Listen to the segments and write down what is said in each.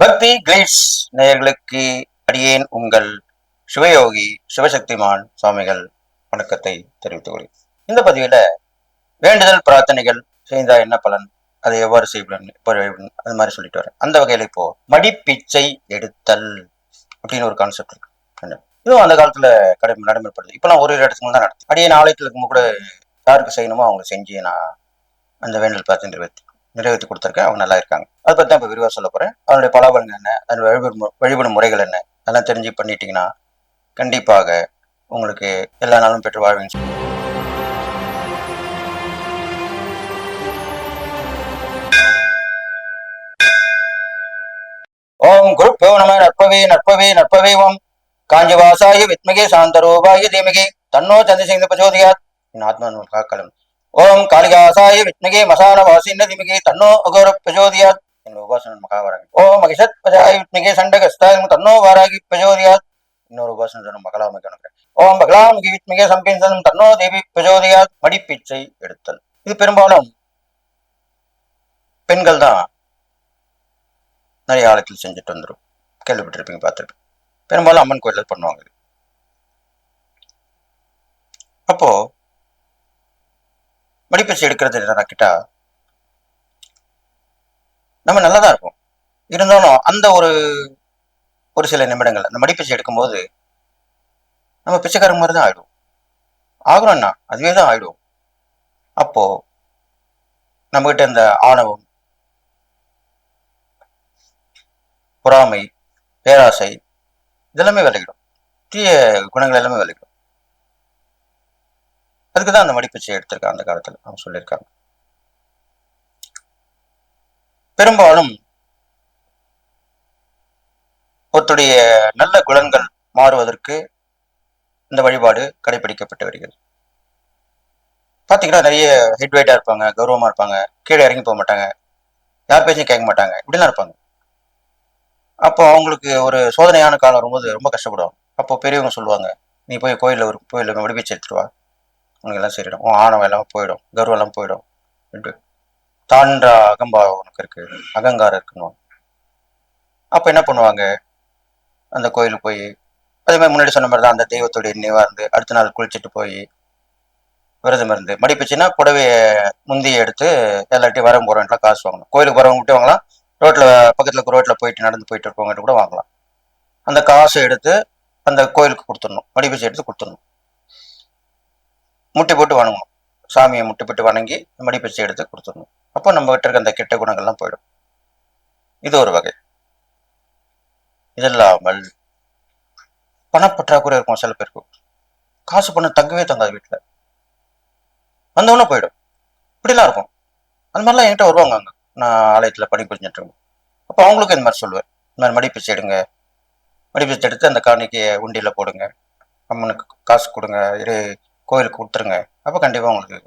பக்தி கிளீட்ஸ் நேயர்களுக்கு அடியேன் உங்கள் சிவயோகி சிவசக்திமான் சுவாமிகள் வணக்கத்தை தெரிவித்துக் கொள்கிறேன். இந்த பதிவில் வேண்டுதல் பிரார்த்தனைகள் செய்தா என்ன பலன்? அதை எவ்வாறு செய்யப்படும் அது மாதிரி சொல்லிட்டு வரேன். அந்த வகையில் இப்போ மடிப்பிச்சை எடுத்தல் அப்படின்னு ஒரு கான்செப்ட் இருக்கு. இதுவும் அந்த காலத்துல கடை நடைமுறைப்படுது. இப்பெல்லாம் ஒரு ஒரு இடத்துக்கு தான் நடத்தும் அடியே ஆலயத்தில் இருக்கும்போது கூட யாருக்கு செய்யணுமோ அவங்க செஞ்சு நான் அந்த வேண்டல் பிரார்த்தனை நிறைவேற்றி நிறைவேற்றி கொடுத்துருக்கேன் அவங்க நல்லா இருக்காங்க. அதை பற்றி தான் இப்போ விரிவாக சொல்ல போகிறேன் அதனுடைய பலாபலங்கள் என்ன? அதன் வழிபடும் வழிபடும் முறைகள் என்ன? அதெல்லாம் தெரிஞ்சு பண்ணிட்டீங்கன்னா கண்டிப்பாக உங்களுக்கு எல்லா நாளும் பெற்று வாழ்வீங்க. ஓம் குரு நம நற்பவே நற்பவே நற்பவே ஓம். காஞ்சிவாசாய வித்மகே சாந்தரூபாய தீமகே. தன்னோ சந்திரசிங்க பிரச்சோதயாத் என் ஆத்மா காக்கலும். ஓம் காளிகாசாய வித்மகே மசான வாசின்ன திமிகே தன்னோ அகோர பிரஜோதியாத் என் உபாசன மகாவரங்க ஓம் மகிஷத் பஜாய வித்மகே சண்டகஸ்தாய தன்னோ வாராகி பிரஜோதியாத் இன்னொரு உபாசன மகளாமி கணக்கு ஓம் மகளாமுகி வித்மிகே சம்பின்சனம் தன்னோ தேவி பிரஜோதியாத் மடிப்பீச்சை எடுத்தல். இது பெரும்பாலும் பெண்கள் தான் நிறைய ஆழத்தில் செஞ்சுட்டு வந்துடும் கேள்விப்பட்டிருப்பீங்க பார்த்துருப்பேன் பெரும்பாலும் அம்மன் கோயிலில் பண்ணுவாங்க அப்போ மடிப்பிச்சை எடுக்கிறது என்னன்னா கிட்டா. நம்ம நல்லா தான் இருப்போம். இருந்தாலும் அந்த ஒரு ஒரு சில நிமிடங்கள் அந்த மடிப்பிச்சை எடுக்கும்போது நம்ம பிச்சைக்காரங்க மாதிரி தான் ஆயிடுவோம். ஆகணும்னா அதுவே தான் ஆயிடுவோம். அப்போ நம்மகிட்ட இந்த ஆணவம் பொறாமை பேராசை இதெல்லாமே விளையிடும் தீய குணங்கள் எல்லாமே விளையிடும் அதுக்கு தான் அந்த மடிப்பிச்சை எடுத்திருக்காங்க அந்த காலத்தில். அவங்க சொல்லியிருக்காங்க. பெரும்பாலும் ஒருத்தருடைய நல்ல குணங்கள் மாறுவதற்கு இந்த வழிபாடு கடைபிடிக்கப்பட்டு வருகிறது. பார்த்தீங்கன்னா நிறைய ஹெட் வெயிட்டாக இருப்பாங்க கௌரவமாக இருப்பாங்க. கீழே இறங்கி போக மாட்டாங்க. யார் பேச்சையும் கேட்க மாட்டாங்க. இப்படிலாம் இருப்பாங்க. அப்போ அவங்களுக்கு ஒரு சோதனையான காலம் வரும்போது ரொம்ப கஷ்டப்படுவாங்க. அப்போ பெரியவங்க சொல்லுவாங்க நீ போய் கோயிலில் ஒரு கோயிலில் விடுவிச்சு எடுத்துட்டு வா. உனக்கு எல்லாம் சரிடும் உன் ஆணவம் எல்லாம் போயிடும். கர்வம் எல்லாம் போயிடும். தாண்ட அகம்பாவம் உனக்கு இருக்கு. அகங்காரம் இருக்குன்னு அப்போ என்ன பண்ணுவாங்க? அந்த கோயிலுக்கு போய் அதே மாதிரி முன்னாடி சொன்ன மாதிரி தான் அந்த தெய்வத்துடைய நினைவாக இருந்து அடுத்த நாள் குளிச்சுட்டு போய் விரதம் இருந்து மடிப்பிச்சுன்னா புடவையை முந்தியை எடுத்து எல்லார்ட்டையும் வரம் போகிறவங்களாம் காசு வாங்கணும். கோயிலுக்கு வரவங்ககிட்ட வாங்கலாம். ரோட்டில் பக்கத்தில் ரோட்டில் போயிட்டு நடந்து போயிட்டு இருக்கவங்ககிட்ட கூட வாங்கலாம். அந்த காசை எடுத்து அந்த கோயிலுக்கு கொடுத்துடணும். மடிப்பிச்சு எடுத்து கொடுத்துடணும். முட்டி போட்டு வணங்கணும். சாமியை முட்டி போட்டு வணங்கி மடிப்பிச்சை எடுத்து கொடுத்துடணும். அப்போ நம்ம கிட்ட இருக்க அந்த கெட்ட குணங்கள்லாம் போயிடும். இது ஒரு வகை. இதில்லாமல் பணப்பற்றாக்குறை இருக்கும் சில பேருக்கு. காசு பணம் தங்கவே தங்காது வீட்டில். வந்தவொன்னே போயிடும். இப்படிலாம் இருக்கும். அந்த மாதிரிலாம் என்கிட்ட வருவாங்க அங்கே. நான் ஆலயத்தில் பணி புரிஞ்சுட்டு இருக்கேன். அப்போ அவங்களுக்கும் இந்த மாதிரி சொல்லுவேன். இந்த மாதிரி மடிப்பிச்சை எடுங்க. மடிப்பிச்சை எடுத்து அந்த காணிக்கையை உண்டியில் போடுங்க. அம்மனுக்கு காசு கொடுங்க. இரு கோயிலுக்கு கொடுத்துருங்க. அப்போ கண்டிப்பாக உங்களுக்கு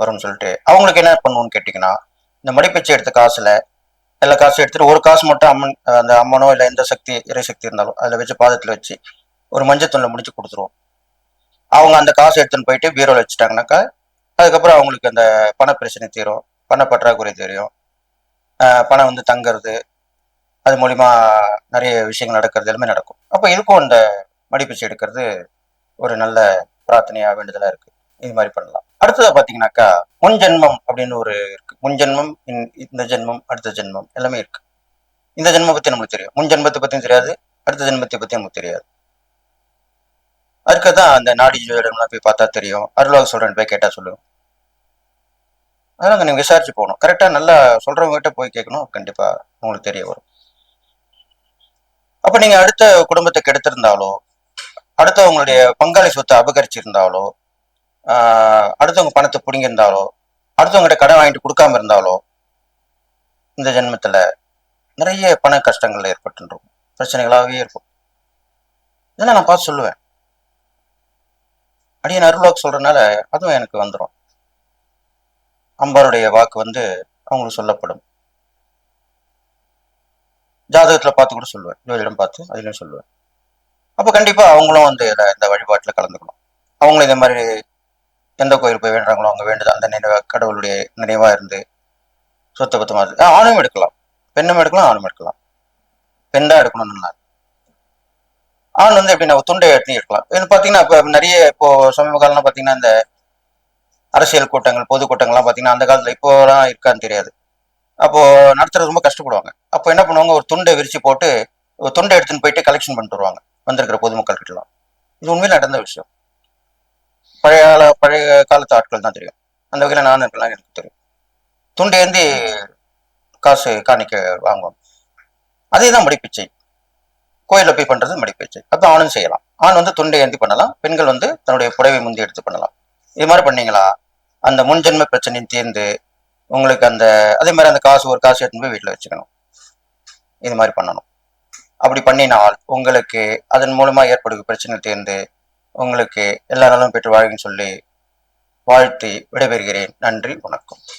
வரும்னு சொல்லிட்டு. அவங்களுக்கு என்ன பண்ணுவோன்னு கேட்டிங்கன்னா இந்த மடிப்பிச்சை எடுத்த காசில் எல்லா காசும் எடுத்துகிட்டு ஒரு காசு மட்டும் அம்மன் அந்த அம்மனோ இல்லை எந்த சக்தி இறை சக்தி இருந்தாலும் அதில் வச்சு பாதத்தில் வச்சு ஒரு மஞ்சத்தூணில் முடிச்சு கொடுத்துருவோம். அவங்க அந்த காசு எடுத்துன்னு போயிட்டு பீரோவில் வச்சுட்டாங்கனாக்கா அதுக்கப்புறம் அவங்களுக்கு அந்த பண பிரச்சனை தீரும். பண பற்றாக்குறை தெரியும் பணம் வந்து தங்குறது அது மூலிமா நிறைய விஷயங்கள் நடக்கிறது எல்லாமே நடக்கும். அப்போ இதுக்கும் அந்த மடிப்பிச்சை எடுக்கிறது ஒரு நல்ல பிரார்த்தனையா வேண்டுதலா இருக்கு. இது மாதிரி பண்ணலாம். அடுத்ததா பாத்தீங்கன்னாக்கா முன் ஜென்மம் அப்படின்னு ஒரு இருக்கு. முன் ஜென்மம் இந்த ஜென்மம் அடுத்த ஜென்மம் எல்லாமே இருக்கு. இந்த ஜென்மம் பத்தி நமக்கு தெரியும். முன் ஜென்மத்தை பத்தியும் தெரியாது அடுத்த ஜென்மத்தை பத்தி நமக்கு தெரியாது அதுக்கு தான் அந்த நாடி ஜோதிடம்லாம் போய் பார்த்தா தெரியும். அருளாக சொல்றேன் போய் கேட்டா சொல்லுவோம். அதெல்லாம் நீங்க விசாரிச்சு போகணும். கரெக்டா நல்லா சொல்றவங்க கிட்ட போய் கேட்கணும். கண்டிப்பா உங்களுக்கு தெரிய வரும். அப்ப நீங்க அடுத்த குடும்பத்தை கெடுத்திருந்தாலோ அடுத்தவங்களுடைய பங்காளி சொத்தை அபகரிச்சிருந்தாலோ ஆஹ் அடுத்தவங்க பணத்தை பிடுங்கியிருந்தாலோ அடுத்தவங்ககிட்ட கடன் வாங்கிட்டு கொடுக்காம இருந்தாலோ இந்த ஜென்மத்துல நிறைய பண கஷ்டங்கள் ஏற்பட்டுருக்கும். பிரச்சனைகளாகவே இருக்கும். இதெல்லாம் நான் பார்த்து சொல்லுவேன். அடியன் அருள்வாக்கு சொல்றதுனால அதுவும் எனக்கு வந்துடும் அம்பாருடைய வாக்கு வந்து அவங்களுக்கு சொல்லப்படும். ஜாதகத்துல பார்த்து கூட சொல்லுவேன். ஜோதிடம் பார்த்து அதுலயும் சொல்லுவேன். அப்போ கண்டிப்பா அவங்களும் வந்து இதுல இந்த வழிபாட்டுல கலந்துக்கணும். அவங்களும் இதே மாதிரி எந்த கோயில் போய் வேண்டுறாங்களோ அவங்க வேண்டுதல் அந்த நினைவா கடவுளுடைய நினைவாக இருந்து சொத்த பத்தமா இருந்து ஆணும் எடுக்கலாம். பெண்ணும் எடுக்கலாம் ஆணும் எடுக்கலாம். பெண் தான் எடுக்கணும்னு ஆண் வந்து எப்படின்னா துண்டை எடுத்து எடுக்கலாம். இது பார்த்தீங்கன்னா இப்போ நிறைய இப்போ சமீப காலம்லாம் பார்த்தீங்கன்னா இந்த அரசியல் கூட்டங்கள் பொது கூட்டங்கள்லாம் பார்த்தீங்கன்னா அந்த காலத்தில் இப்போலாம் இருக்கான்னு தெரியாது. அப்போ நடத்துறது ரொம்ப கஷ்டப்படுவாங்க. அப்போ என்ன பண்ணுவாங்க ஒரு துண்டை விரிச்சு போட்டு ஒரு துண்டை எடுத்துன்னு போயிட்டு கலெக்ஷன் பண்ணிட்டு வருவாங்க. வந்திருக்கிற பொதுமக்கள் கிட்டலாம் இது உண்மையில் நடந்த விஷயம். பழைய கால பழைய காலத்து ஆட்கள் தான் தெரியும். அந்த வகையில் நான் இருக்கலாம் எனக்கு தெரியும். துண்டு ஏந்தி காசு காணிக்க வாங்குவோம் அதே தான் மடிப்பிச்சை. கோயிலில் போய் பண்ணுறது மடிப்பிச்சை. அப்போ ஆணும் செய்யலாம். ஆண் வந்து துண்டை ஏந்தி பண்ணலாம். பெண்கள் வந்து தன்னுடைய புடவை முந்தி எடுத்து பண்ணலாம். இது மாதிரி பண்ணீங்களா? அந்த முன்ஜென்ம பிரச்சனையும் தீர்ந்து உங்களுக்கு அந்த அதே மாதிரி அந்த காசு ஒரு காசு எடுத்துன்னு போய் வீட்டில் வச்சுக்கணும். இது மாதிரி பண்ணணும். அப்படி பண்ணினால் உங்களுக்கு அதன் மூலமா ஏற்படுகிற பிரச்சனை தீர்ந்து உங்களுக்கு எல்லா நலமும் பெற்று வாழ்கின்னு சொல்லி வாழ்த்தி விடைபெறுகிறேன். நன்றி வணக்கம்.